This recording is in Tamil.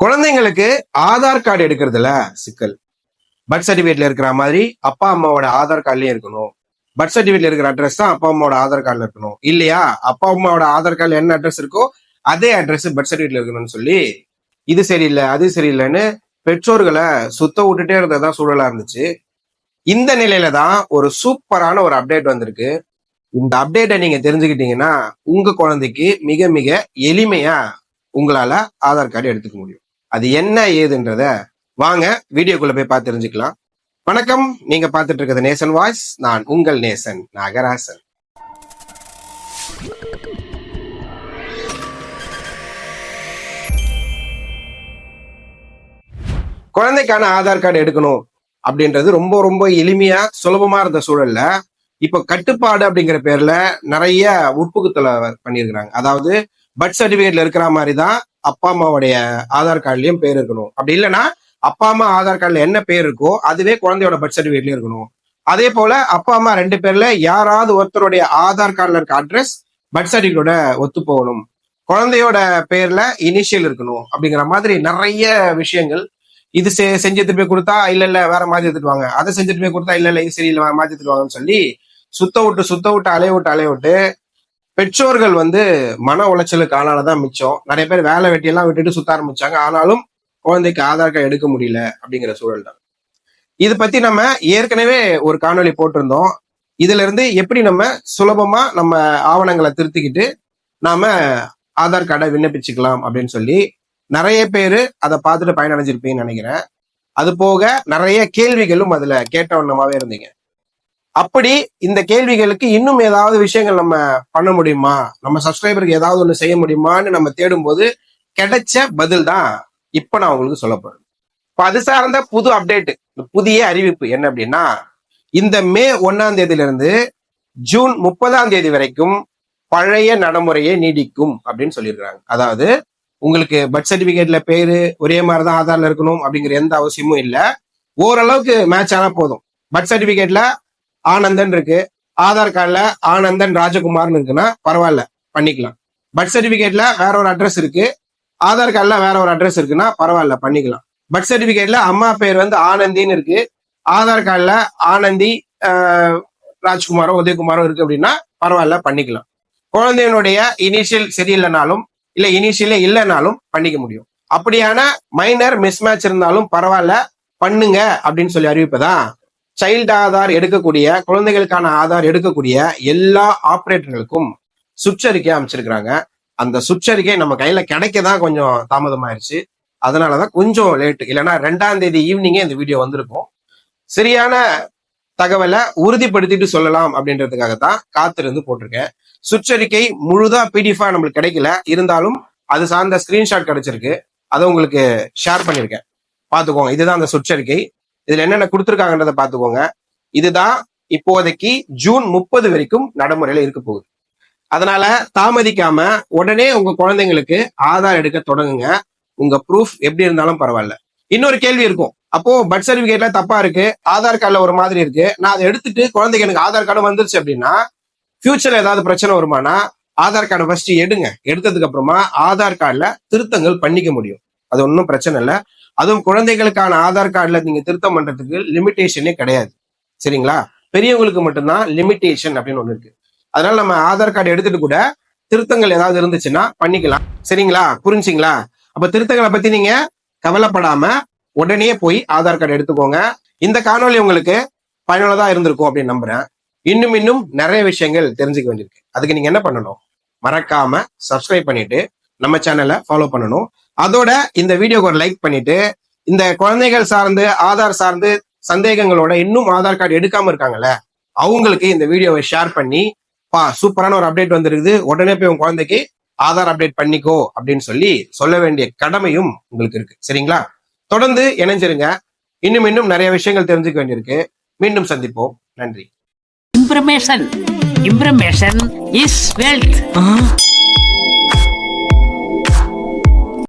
குழந்தைங்களுக்கு ஆதார் கார்டு எடுக்கிறதுல சிக்கல். பர்த் சர்டிஃபிகேட்ல இருக்கிற மாதிரி அப்பா அம்மாவோட ஆதார் கார்டுலயும் இருக்கணும். பர்த் சர்டிஃபிகேட்ல இருக்கிற அட்ரஸ் தான் அப்பா அம்மாவோட ஆதார் கார்டுல இருக்கணும். இல்லையா? அப்பா அம்மாவோட ஆதார் கார்டுல என்ன அட்ரஸ் இருக்கோ அதே அட்ரஸ் பர்த் சர்டிஃபிகேட்ல இருக்கணும்னு சொல்லி இது சரியில்லை அது சரியில்லைன்னு பெற்றோர்களை சுத்த விட்டுட்டே இருந்ததா சூழலா இருந்துச்சு. இந்த நிலையில தான் ஒரு சூப்பரான ஒரு அப்டேட் வந்திருக்கு. இந்த அப்டேட்டை நீங்க தெரிஞ்சுக்கிட்டீங்கன்னா உங்க குழந்தைக்கு மிக மிக எளிமையா உங்களால ஆதார் கார்டு எடுத்துக்க முடியும். அது என்ன ஏதுன்றத வாங்க வீடியோக்குள்ள போய் பார்த்து தெரிஞ்சுக்கலாம். வணக்கம். நீங்க பார்த்துட்டு இருக்கிறது நேசன் வாய்ஸ். நான் உங்கள் நேசன் நாகராசன். குழந்தைக்கான ஆதார் கார்டு எடுக்கணும் அப்படின்றது ரொம்ப ரொம்ப எளிமையா சுலபமா இருந்த சூழல்ல இப்ப கட்டுப்பாடு அப்படிங்கிற பேர்ல நிறைய உட்புகுத்தலை பண்ணியிருக்கிறாங்க. அதாவது பர்த் சர்டிபிகேட்ல இருக்கிற மாதிரி தான் அப்பா அம்மாவுடைய ஆதார் கார்டுலயும் பேர் இருக்கணும். அப்படி இல்லைன்னா அப்பா அம்மா ஆதார் கார்டுல என்ன பேர் இருக்கோ அதுவே குழந்தையோட பர்த் சர்டிஃபிகேட்லயும் இருக்கணும். அதே போல அப்பா அம்மா ரெண்டு பேர்ல யாராவது ஒருத்தருடைய ஆதார் கார்டுல இருக்க அட்ரஸ் பர்த் சர்டிஃபிகேட்டோட ஒத்து போகணும். குழந்தையோட பேர்ல இனிஷியல் இருக்கணும். அப்படிங்கிற மாதிரி நிறைய விஷயங்கள். இது செ- செஞ்சு போய் கொடுத்தா இல்ல இல்ல வேற மாதிரி எடுத்துட்டு வாங்க. அதை செஞ்சுட்டு போய் கொடுத்தா இல்ல இல்ல இது சரியில்லை வேற மாதிரி எடுத்துட்டு வாங்கன்னு சொல்லி சுத்த விட்டு சுத்த விட்டு அலைய விட்டு அலைய விட்டு பெற்றோர்கள் வந்து மன உளைச்சலுக்கு ஆனாலதான் மிச்சம். நிறைய பேர் வேலை வெட்டியெல்லாம் விட்டுட்டு சுத்த ஆரம்பிச்சாங்க. ஆனாலும் குழந்தைக்கு ஆதார் கார்டு எடுக்க முடியல அப்படிங்கிற சூழல் தான். இது பத்தி நம்ம ஏற்கனவே ஒரு காணொளி போட்டிருந்தோம். இதுல இருந்து எப்படி நம்ம சுலபமா நம்ம ஆவணங்களை திருத்திக்கிட்டு நாம ஆதார் கார்டை விண்ணப்பிச்சுக்கலாம் அப்படின்னு சொல்லி நிறைய பேர் அதை பார்த்துட்டு பயனடைஞ்சிருப்பீங்கன்னு நினைக்கிறேன். அது போக நிறைய கேள்விகளும் அதுல கேட்டவண்ணமாவே இருந்தீங்க. அப்படி இந்த கேள்விகளுக்கு இன்னும் ஏதாவது விஷயங்கள் நம்ம பண்ண முடியுமா? நம்ம சப்ஸ்கிரைபருக்கு ஏதாவது ஒன்று செய்ய முடியுமான்னு நம்ம தேடும்போது கிடைச்ச பதில் தான் இப்ப நான் உங்களுக்கு சொல்ல போறேன். இப்ப அது சார்ந்த புது அப்டேட் புதிய அறிவிப்பு என்ன அப்படின்னா இந்த மே ஒன்னாம் தேதியிலிருந்து ஜூன் முப்பதாம் தேதி வரைக்கும் பழைய நடைமுறையை நீடிக்கும் அப்படின்னு சொல்லியிருக்கிறாங்க. அதாவது உங்களுக்கு பர்த் சர்டிபிகேட்ல பேரு ஒரே மாதிரி தான் ஆதார்ல இருக்கணும் அப்படிங்கிற எந்த அவசியமும் இல்லை. ஓரளவுக்கு மேட்ச் ஆனா போதும். பர்த் சர்டிபிகேட்ல ஆனந்தன் இருக்கு. ஆதார் கார்டுல ஆனந்தன் ராஜகுமார்னு இருக்குன்னா பரவாயில்ல பண்ணிக்கலாம். பர்த் சர்டிபிகேட்ல வேற ஒரு அட்ரஸ் இருக்கு. ஆதார் கார்டுல வேற ஒரு அட்ரஸ் இருக்குன்னா பரவாயில்ல பண்ணிக்கலாம். பர்த் சர்டிபிகேட்ல அம்மா பேர் வந்து ஆனந்தின்னு இருக்கு. ஆதார் கார்டுல ஆனந்தி ராஜ்குமாரோ உதயகுமாரோ இருக்கு அப்படின்னா பரவாயில்ல பண்ணிக்கலாம். குழந்தையினுடைய இனிஷியல் சரியில்லைனாலும் இல்ல இனிஷியலே இல்லைனாலும் பண்ணிக்க முடியும். அப்படியான மைனர் மிஸ்மேட்ச் இருந்தாலும் பரவாயில்ல பண்ணுங்க அப்படின்னு சொல்லி அறிவிப்பதான் சைல்டு ஆதார் எடுக்கக்கூடிய குழந்தைகளுக்கான ஆதார் எடுக்கக்கூடிய எல்லா ஆப்ரேட்டர்களுக்கும் சுற்றறிக்கை அமைச்சிருக்கிறாங்க அந்த சுற்றறிக்கை நம்ம கையில கிடைக்க தான் கொஞ்சம் தாமதமாயிருச்சு. அதனாலதான் கொஞ்சம் லேட்டு இல்லைன்னா ரெண்டாம் தேதி ஈவினிங்கே இந்த வீடியோ வந்திருக்கும். சரியான தகவலை உறுதிப்படுத்திட்டு சொல்லலாம் அப்படின்றதுக்காக தான் காத்திருந்து போட்டிருக்கேன். சுற்றறிக்கை முழுதா பிடிஎஃபா நம்மளுக்கு கிடைக்கல. இருந்தாலும் அது சார்ந்த ஸ்கிரீன்ஷாட் கிடைச்சிருக்கு. அதை உங்களுக்கு ஷேர் பண்ணியிருக்கேன். பாத்துக்கோங்க இதுதான் அந்த சுற்றறிக்கை இதுல என்னென்ன கொடுத்துருக்காங்கன்றத பாத்துக்கோங்க இதுதான் இப்போதைக்கு ஜூன் முப்பது வரைக்கும் நடைமுறையில இருக்க போகுது. அதனால தாமதிக்காம உடனே உங்க குழந்தைங்களுக்கு ஆதார் எடுக்க தொடங்குங்க. உங்க ப்ரூஃப் எப்படி இருந்தாலும் பரவாயில்ல. இன்னொரு கேள்வி இருக்கும். அப்போ பர்த் சர்டிபிகேட்ல தப்பா இருக்கு. ஆதார் கார்டுல ஒரு மாதிரி இருக்கு. நான் அதை எடுத்துட்டு குழந்தைக்கு எனக்கு ஆதார் கார்டு வந்துருச்சு அப்படின்னா ஃபியூச்சர்ல ஏதாவது பிரச்சனை வருமானா ஆதார் கார்டை ஃபர்ஸ்ட் எடுங்க. எடுத்ததுக்கு அப்புறமா ஆதார் கார்டுல திருத்தங்கள் பண்ணிக்க முடியும். அது ஒன்றும் பிரச்சனை இல்லை. அதுவும் குழந்தைகளுக்கான ஆதார் கார்டுல நீங்க திருத்தம் பண்றதுக்கு லிமிட்டேஷனே கிடையாது. சரிங்களா? பெரியவங்களுக்கு மட்டும்தான் லிமிட்டேஷன் அப்படின்னு ஒன்று இருக்கு. அதனால நம்ம ஆதார் கார்டு எடுத்துட்டு கூட திருத்தங்கள் ஏதாவது இருந்துச்சுன்னா பண்ணிக்கலாம். சரிங்களா? புரிஞ்சுங்களா? அப்ப திருத்தங்களை பத்தி நீங்க கவலைப்படாம உடனே போய் ஆதார் கார்டு எடுத்துக்கோங்க. இந்த காணொளி உங்களுக்கு பயனுள்ளதா இருந்திருக்கும் அப்படின்னு நம்புறேன். இன்னும் இன்னும் நிறைய விஷயங்கள் தெரிஞ்சுக்க வேண்டியிருக்கு. அதுக்கு நீங்க என்ன பண்ணணும்? மறக்காம சப்ஸ்கிரைப் பண்ணிட்டு நம்ம சேனலை ஃபாலோ பண்ணணும். அதோட இந்த வீடியோக்கு ஒரு லைக் பண்ணிட்டு இந்த குழந்தைகள் சார்ந்து ஆதார் சார்ந்து சந்தேகங்களோட இன்னும் ஆதார் கார்டு எடுக்காம இருக்காங்கல்ல அவங்களுக்கு இந்த வீடியோவை ஷேர் பண்ணி பா சூப்பரான ஒரு அப்டேட் வந்திருக்குது. உடனே போய் உங்க குழந்தைக்கு ஆதார் அப்டேட் பண்ணிக்கோ அப்படின்னு சொல்லி சொல்ல வேண்டிய கடமையும் உங்களுக்கு இருக்கு. சரிங்களா? தொடர்ந்து இணைஞ்சிருங்க. இன்னும் இன்னும் நிறைய விஷயங்கள் தெரிஞ்சுக்க வேண்டியிருக்கு. மீண்டும் சந்திப்போம். நன்றி. Information. Information is wealth.